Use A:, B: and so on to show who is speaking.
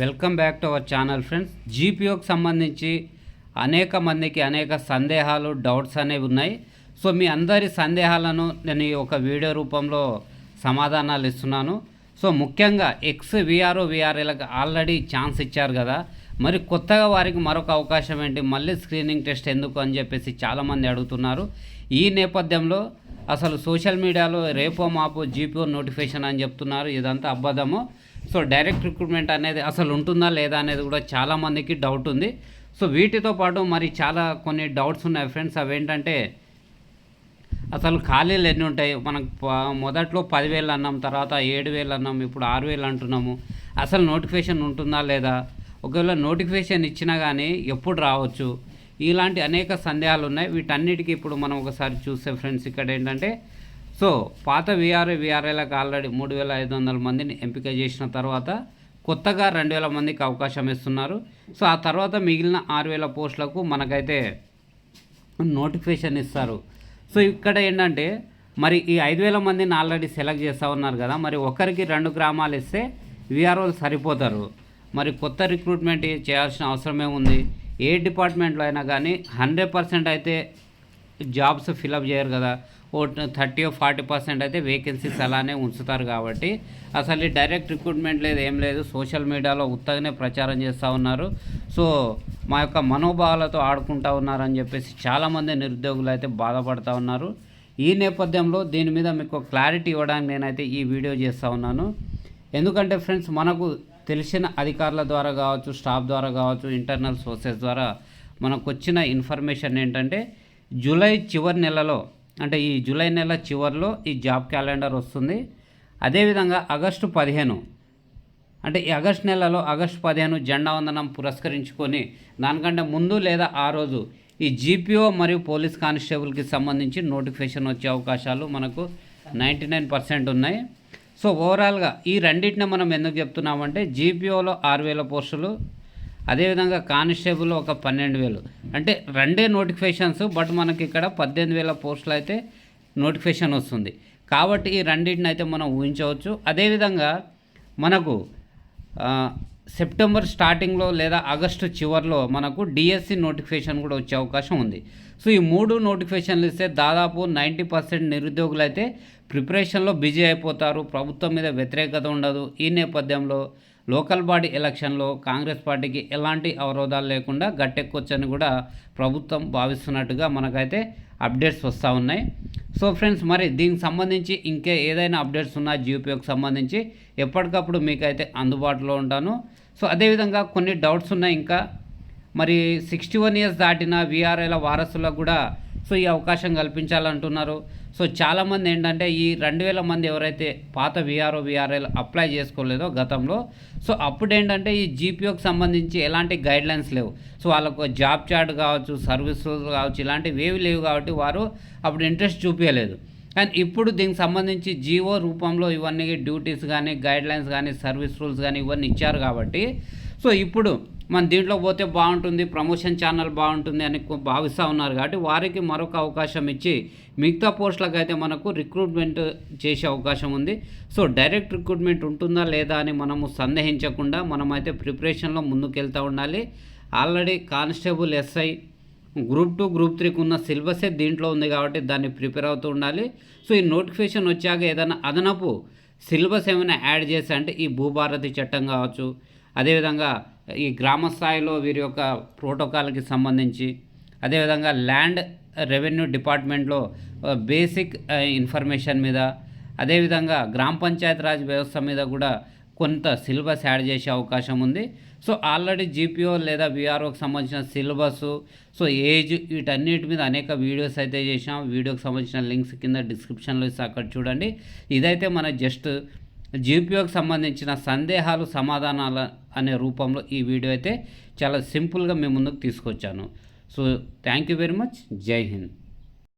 A: Welcome back to our channel friends. జీపీఓకి సంబంధించి అనేక మందికి అనేక సందేహాలు డౌట్స్ అనేవి ఉన్నాయి. సో మీ అందరి సందేహాలను నేను ఈ ఒక వీడియో రూపంలో సమాధానాలు ఇస్తున్నాను. సో ముఖ్యంగా ఎక్స్ విఆర్ఓ విఆర్ఏలకు ఆల్రెడీ ఛాన్స్ ఇచ్చారు కదా. మరి కొత్తగా వారికి మరొక అవకాశం ఏంటి? మళ్ళీ స్క్రీనింగ్ టెస్ట్ ఎందుకు అని చెప్పేసి చాలామంది అడుగుతున్నారు. ఈ నేపథ్యంలో అసలు సోషల్ మీడియాలో రేపో మాపో జీపీఓ నోటిఫికేషన్ అని చెప్తున్నారు. ఇదంతా అబద్ధము. సో డైరెక్ట్ రిక్రూట్మెంట్ అనేది అసలు ఉంటుందా లేదా అనేది కూడా చాలామందికి డౌట్ ఉంది. సో వీటితో పాటు మరి చాలా కొన్ని డౌట్స్ ఉన్నాయి ఫ్రెండ్స్ అవేంటంటే అసలు ఖాళీలు ఎన్ని ఉంటాయి? మనకు మొదట్లో పదివేలు అన్నాం తర్వాత ఏడు వేలు అన్నాం ఇప్పుడు ఆరు వేలు అంటున్నాము. అసలు నోటిఫికేషన్ ఉంటుందా లేదా? ఒకవేళ నోటిఫికేషన్ ఇచ్చినా కానీ ఎప్పుడు రావచ్చు? ఇలాంటి అనేక సందేహాలు ఉన్నాయి. వీటన్నిటికీ ఇప్పుడు మనం ఒకసారి చూస్తే ఫ్రెండ్స్ ఇక్కడ ఏంటంటే సో పాత విఆర్ఏ విఆర్ఏలకు ఆల్రెడీ మూడు వేల ఐదు వందల మందిని ఎంపిక చేసిన తర్వాత కొత్తగా రెండు వేల మందికి అవకాశం ఇస్తున్నారు. సో ఆ తర్వాత మిగిలిన ఆరు వేల పోస్టులకు మనకైతే నోటిఫికేషన్ ఇస్తారు. సో ఇక్కడ ఏంటంటే మరి ఈ ఐదు వేల మందిని ఆల్రెడీ సెలెక్ట్ చేస్తూ ఉన్నారు కదా మరి ఒకరికి రెండు గ్రామాలు ఇస్తే విఆర్ఓలు సరిపోతారు. మరి కొత్త రిక్రూట్మెంట్ చేయాల్సిన అవసరమే ఉంది ఏ డిపార్ట్మెంట్లో అయినా కానీ హండ్రెడ్ పర్సెంట్ అయితే జాబ్స్ ఫిలప్ చేయరు కదా. ఓ థర్టీ ఫార్టీ పర్సెంట్ అయితే వేకెన్సీస్ అలానే ఉంచుతారు కాబట్టి అసలు ఈ డైరెక్ట్ రిక్రూట్మెంట్ లేదు ఏం లేదు. సోషల్ మీడియాలో ఉత్తగానే ప్రచారం చేస్తూ ఉన్నారు. సో మా యొక్క మనోభావాలతో ఆడుకుంటా ఉన్నారని చెప్పేసి చాలామంది నిరుద్యోగులు అయితే బాధపడుతూ ఉన్నారు. ఈ నేపథ్యంలో దీని మీద మీకు క్లారిటీ ఇవ్వడానికి నేనైతే ఈ వీడియో చేస్తూ ఉన్నాను. ఎందుకంటే ఫ్రెండ్స్ మనకు తెలిసిన అధికారుల ద్వారా కావచ్చు స్టాఫ్ ద్వారా కావచ్చు ఇంటర్నల్ సోర్సెస్ ద్వారా మనకు వచ్చిన ఇన్ఫర్మేషన్ ఏంటంటే జూలై చివరి నెలలో అంటే ఈ జూలై నెల చివరిలో ఈ జాబ్ క్యాలెండర్ వస్తుంది. అదేవిధంగా ఆగస్టు పదిహేను అంటే ఈ ఆగస్ట్ నెలలో ఆగస్టు పదిహేను జెండా వందనం పురస్కరించుకొని దానికంటే ముందు లేదా ఆ రోజు ఈ జీపీఓ మరియు పోలీస్ కానిస్టేబుల్కి సంబంధించి నోటిఫికేషన్ వచ్చే అవకాశాలు మనకు నైంటీ నైన్ పర్సెంట్ ఉన్నాయి. సో ఓవరాల్గా ఈ రెండింటిని మనం ఎందుకు చెప్తున్నామంటే జీపీఓలో ఆరు వేల పోస్టులు అదేవిధంగా కానిస్టేబుల్ ఒక పన్నెండు వేలు. అంటే రెండే నోటిఫికేషన్స్ బట్ మనకి ఇక్కడ పద్దెనిమిది వేల పోస్టులు అయితే నోటిఫికేషన్ వస్తుంది. కాబట్టి ఈ రెండింటిని అయితే మనం ఊహించవచ్చు. అదేవిధంగా మనకు సెప్టెంబర్ స్టార్టింగ్లో లేదా ఆగస్టు చివరిలో మనకు డిఎస్సి నోటిఫికేషన్ కూడా వచ్చే అవకాశం ఉంది. సో ఈ మూడు నోటిఫికేషన్లు ఇస్తే దాదాపు నైంటీ పర్సెంట్ నిరుద్యోగులు అయితే ప్రిపరేషన్లో బిజీ అయిపోతారు. ప్రభుత్వం మీద వ్యతిరేకత ఉండదు. ఈ నేపథ్యంలో లోకల్ బాడీ ఎలక్షన్లో కాంగ్రెస్ పార్టీకి ఎలాంటి అవరోధాలు లేకుండా గట్టెక్కొచ్చని కూడా ప్రభుత్వం భావిస్తున్నట్టుగా మనకైతే అప్డేట్స్ వస్తూ ఉన్నాయి. సో ఫ్రెండ్స్ మరి దీనికి సంబంధించి ఇంకే ఏదైనా అప్డేట్స్ ఉన్నా జియోపీకి సంబంధించి ఎప్పటికప్పుడు మీకైతే అందుబాటులో ఉంటాను. సో అదేవిధంగా కొన్ని డౌట్స్ ఉన్నాయి ఇంకా. మరి సిక్స్టీ వన్ ఇయర్స్ దాటిన విఆర్ఐల వారసులకు కూడా సో ఈ అవకాశం కల్పించాలంటున్నారు. సో చాలామంది ఏంటంటే ఈ రెండు వేల మంది ఎవరైతే పాత విఆర్ఓ విఆర్ఎల్ అప్లై చేసుకోలేదో గతంలో సో అప్పుడు ఏంటంటే ఈ జీపీఓకి సంబంధించి ఎలాంటి గైడ్ లైన్స్ లేవు. సో వాళ్ళకు జాబ్ చార్ట్ కావచ్చు సర్వీస్ రూల్స్ కావచ్చు ఇలాంటివి ఏవి లేవు కాబట్టి వారు అప్పుడు ఇంట్రెస్ట్ చూపించలేదు అండ్ ఇప్పుడు దీనికి సంబంధించి జీవో రూపంలో ఇవన్నీ డ్యూటీస్ కానీ గైడ్ లైన్స్ కానీ సర్వీస్ రూల్స్ కానీ ఇవన్నీ ఇచ్చారు కాబట్టి సో ఇప్పుడు మన దీంట్లో పోతే బాగుంటుంది ప్రమోషన్ ఛానల్ బాగుంటుంది అని భావిస్తూ ఉన్నారు కాబట్టి వారికి మరొక అవకాశం ఇచ్చి మిగతా పోస్టులకైతే అయితే మనకు రిక్రూట్మెంట్ చేసే అవకాశం ఉంది. సో డైరెక్ట్ రిక్రూట్మెంట్ ఉంటుందా లేదా అని మనము సందేహించకుండా మనమైతే ప్రిపరేషన్లో ముందుకెళ్తూ ఉండాలి. Already constable SI group two group త్రీకి ఉన్న సిలబసే దీంట్లో ఉంది కాబట్టి దాన్ని ప్రిపేర్ అవుతూ ఉండాలి. సో ఈ నోటిఫికేషన్ వచ్చాక ఏదైనా అదనపు సిలబస్ ఏమైనా యాడ్ చేసి అంటే ఈ భూభారతి చట్టం కావచ్చు అదేవిధంగా ఈ గ్రామ స్థాయిలో వీరి యొక్క ప్రోటోకాల్కి సంబంధించి అదేవిధంగా ల్యాండ్ రెవెన్యూ డిపార్ట్మెంట్లో బేసిక్ ఇన్ఫర్మేషన్ మీద అదేవిధంగా గ్రామ పంచాయతీ రాజ్ వ్యవస్థ మీద కూడా కొంత సిలబస్ యాడ్ చేసే అవకాశం ఉంది. సో ఆల్రెడీ జీపీఓ లేదా విఆర్ఓకి సంబంధించిన సిలబస్ సో ఏజ్ వీటన్నిటి మీద అనేక వీడియోస్ అయితే చేసాం వీడియోకి సంబంధించిన లింక్స్ కింద డిస్క్రిప్షన్లో ఇస్తే అక్కడ చూడండి. ఇదైతే మన జస్ట్ జీపీఓకి సంబంధించిన సందేహాలు సమాధానాలు అనే రూపంలో ఈ వీడియో అయితే చాలా సింపుల్గా మేము ముందుకు తీసుకొచ్చాను. So thank you very much Jai Hind.